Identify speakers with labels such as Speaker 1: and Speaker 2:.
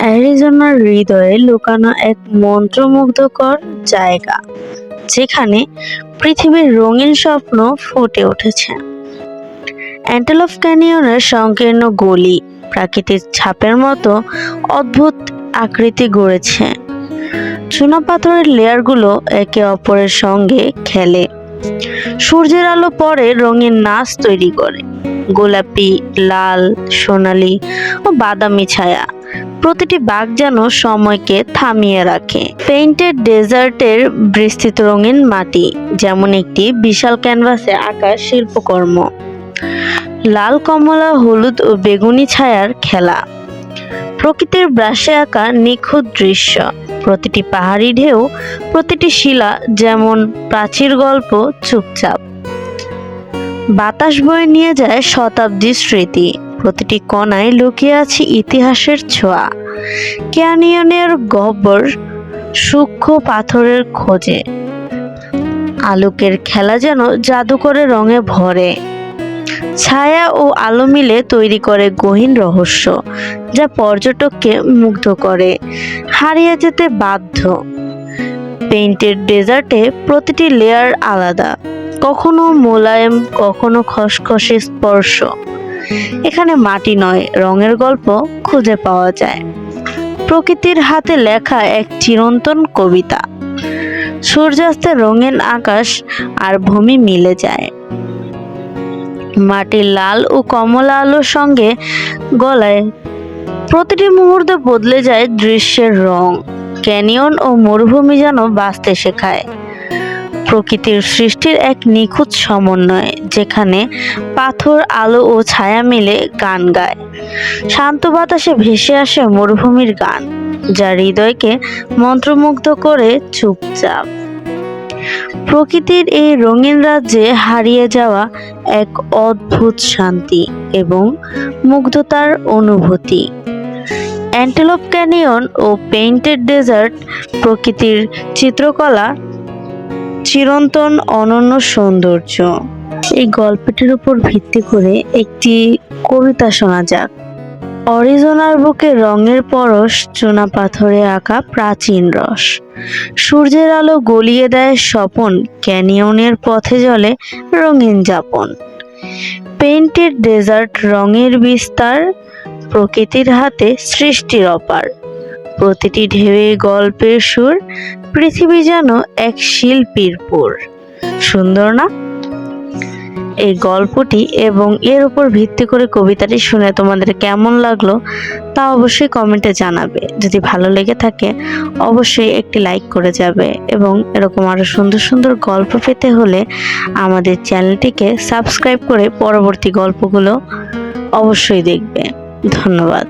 Speaker 1: অ্যারিজোনার হৃদয়ে লুকানো এক মন্ত্রমুগ্ধকর জায়গা, যেখানে পৃথিবীর রঙিন স্বপ্ন ফুটে উঠেছে। অ্যান্টেলফ ক্যানিয়নের সংকীর্ণ গলি প্রাকৃতিক ছাপের মতো অদ্ভুত আকৃতি গড়েছে। চুনা পাথরের লেয়ারগুলো একে অপরের সঙ্গে খেলে। সূর্যের আলো পরে রঙিন নাচ তৈরি করে। গোলাপি, লাল, সোনালি ও বাদামি ছায়া। প্রতিটি বাঘ যেন সময়কে থামিয়ে রাখে। পেইন্টেড ডেজার্টের বিস্তৃত রঙিন মাটি, যেমন একটি বিশাল ক্যানভাসে আঁকা শিল্পকর্ম। লাল কমলা, হলুদ ও বেগুনি ছায়ার খেলা। প্রকৃতির ব্রাশে আঁকা নিখুঁত দৃশ্য। প্রতিটি পাহাড়ি ঢেউ, প্রতিটি শিলা যেমন প্রাচীর গল্প, চুপচাপ। বাতাস বয়ে নিয়ে যায় শতাব্দীর স্মৃতি। প্রতিটি কণায় লুকিয়ে আছে ইতিহাসের ছোঁয়া। ক্যানিয়নের গহ্বর সূক্ষ্ম পাথরের খোঁজে। আলোকের খেলা যেন জাদুকরে রঙে ভরে। ছায়া ও আলো মিলে তৈরি করে গহীন রহস্য, যা পর্যটককে মুগ্ধ করে। হারিয়ে যেতে বাধ্য। পেইন্টেড ডেজার্টে প্রতিটি লেয়ার আলাদা। কখনো মোলায়েম, কখনো খসখসে স্পর্শ। এখানে মাটি নয়, রঙের গল্প খুঁজে পাওয়া যায়। প্রকৃতির হাতে লেখা এক চিরন্তন কবিতা। সূর্যাস্তের রঙিন আকাশ আর ভূমি মিলে যায়। মাটির লাল ও কমলা আলোর সঙ্গে গলায়। প্রতিটি মুহূর্তে বদলে যায় দৃশ্যের রং। ক্যানিয়ন ও মরুভূমি যেন বাঁচতে শেখায়। প্রকৃতির সৃষ্টির এক নিখুঁত সমন্বয়, যেখানে পাথর, আলো ও ছায়া মিলে গান গায়। শান্ত বাতাসে ভেসে আসে মরুভূমির গান, যা হৃদয়কে মন্ত্রমুগ্ধ করে চুপচাপ। প্রকৃতির এই রঙিন রাজ্যে হারিয়ে যাওয়া এক অদ্ভুত শান্তি এবং মুগ্ধতার অনুভূতি। অ্যান্টেলোপ ক্যানিয়ন ও পেইন্টেড ডেজার্ট প্রকৃতির চিত্রকলা চিরন্তন অনন্য সৌন্দর্য। এই গল্পটির উপর ভিত্তি করে একটি কবিতা শোনা যাক। অরিজোনার বুকে রঙের পরশ, চুনা পাথরে আঁকা প্রাচীন রস। সূর্যের আলো গলিয়ে দেয় স্বপন, ক্যানিয়নের পথে জলে রঙিন যাপন। পেইন্টেড ডেজার্ট রঙের বিস্তার, প্রকৃতির হাতে সৃষ্টির অপার। প্রতিটি ঢেউয়ে গল্পের সুর পৃথিবী যেন এক শিল্পীর পুর। সুন্দর না? এই গল্পটি এবং এর উপর ভিত্তি করে কবিতাটি শুনে তোমাদের কেমন লাগল তা অবশ্যই কমেন্টে জানাবে। যদি ভালো লেগে থাকে, অবশ্যই একটি লাইক করে যাবে এবং এরকম আরও সুন্দর সুন্দর গল্প পেতে হলে আমাদের চ্যানেলটিকে সাবস্ক্রাইব করে পরবর্তী গল্পগুলো অবশ্যই দেখবে। ধন্যবাদ।